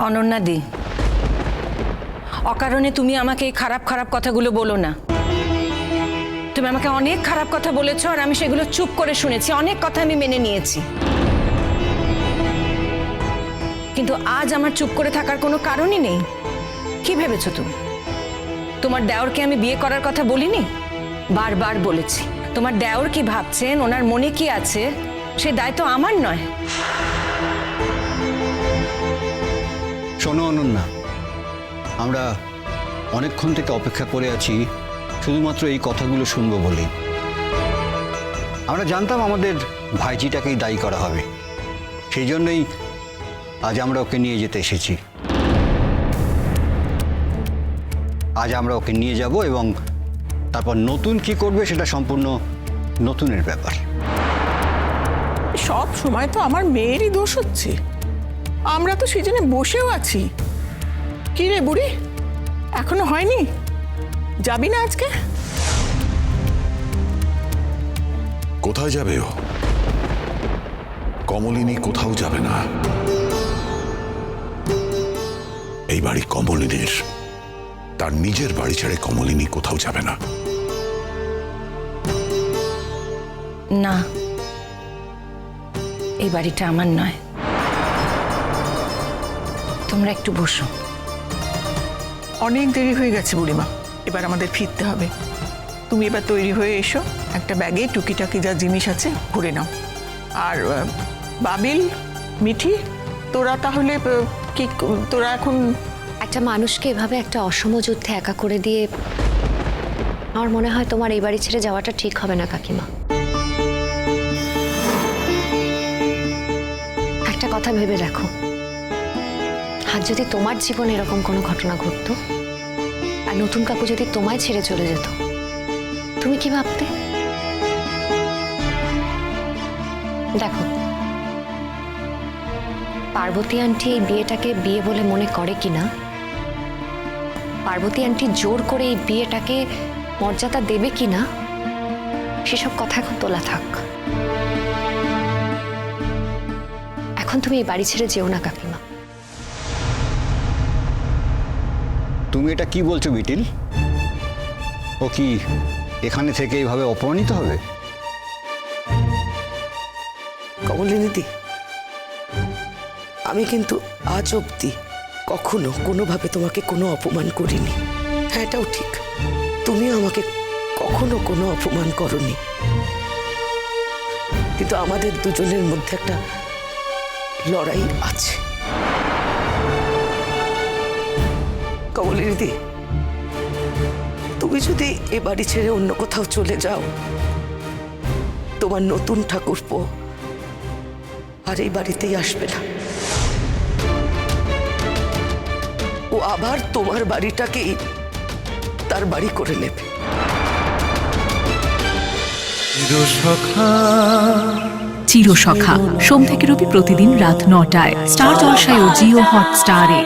অনন্যা দি। অকারণে তুমি আমাকে এই খারাপ খারাপ কথাগুলো বলো না। তুমি আমাকে অনেক খারাপ কথা বলেছ আর আমি সেগুলো চুপ করে শুনেছি, অনেক কথা আমি মেনে নিয়েছি। কিন্তু আজ আমার চুপ করে থাকার কোনো কারণই নেই। কি ভেবেছো তুমি? তোমার দেওরকে আমি বিয়ে করার কথা বলিনি? বারবার বলেছি। তোমার দেওর কি ভাবছেন? ওনার মনে কি আছে? সে দায়িত্ব আমার নয়। শোনো অনন্যা আমরা অনেকক্ষণ থেকে অপেক্ষা করে আছি, শুধুমাত্র এই কথাগুলো শুনব বলেই। আমরা জানতাম আমাদের ভাইজিটাকেই দায়ী করা হবে। সেই জন্যই আজ আমরা ওকে নিয়ে যেতে এসেছি। আজ আমরা ওকে নিয়ে যাব এবং তারপর নতুন কি করবে সেটা সম্পূর্ণ নতুনের ব্যাপার। সব সময় তো আমার মেয়েরই দোষ হচ্ছে। আমরা তো সেই জন্য বসেও আছি। কি রে বুড়ি? এখনও হয়নি? যাবি না আজকে? কোথায় যাবে ও? কমলিনী কোথাও যাবে না। এই বাড়ি কমলিনীর। তার নিজের বাড়ি ছেড়ে কমলিনী কোথাও যাবে না। না এই বাড়িটা আমার নয়। তোমরা একটু বসো। অনেক দেরি হয়ে গেছে বুড়িমা। এবার আমাদের ফিরতে হবে। তুমি এবার তৈরি হয়ে এসো। একটা ব্যাগে টুকিটাকি যা জিনিস আছে ভরে নাও। আর বাবিল মিঠি তোরা তাহলে কি তোরা এখন একটা মানুষকে এভাবে একটা অসম যুদ্ধে একা করে দিয়ে আমার মনে হয় তোমার এই বাড়ি ছেড়ে যাওয়াটা ঠিক হবে না কাকিমা। একটা কথা ভেবে দেখো। আর যদি তোমার জীবনে এরকম কোনো ঘটনা ঘটতো, আর নতুন কাকু যদি তোমায় ছেড়ে চলে যেত, তুমি কি ভাবতে? দেখো, পার্বতী আন্টি এই বিয়েটাকে বিয়ে বলে মনে করে কিনা, পার্বতী আন্টি জোর করে এই বিয়েটাকে মর্যাদা দেবে কিনা, সেসব কথা এখন তোলা থাক। এখন তুমি এই বাড়ি ছেড়ে যেও না কাকিমা। তুমি এটা কি বলছো, বিটিল? ও কি এখানে থেকে এইভাবে অপমানিত হবে? কমলিনীদি, আমি কিন্তু আজ অবধি কখনো কোনোভাবে তোমাকে কোনো অপমান করিনি। হ্যাঁ এটাও ঠিক। তুমিও আমাকে কখনো কোনো অপমান করনি। কিন্তু আমাদের দুজনের মধ্যে একটা লড়াই আছে। কমলিনীদি তুমি যদি এ বাড়ি ছেড়ে অন্য কোথাও চলে যাও তোমার নতুন ঠাকুরপো আর এই বাড়িতেই আসবে না। ও আবার তোমার বাড়িটাকেই তার বাড়ি করে নেবে। চিরসখা। সোম থেকে রবি প্রতিদিন রাত নটায়। স্টার জলসায় ও জিও হটস্টারে।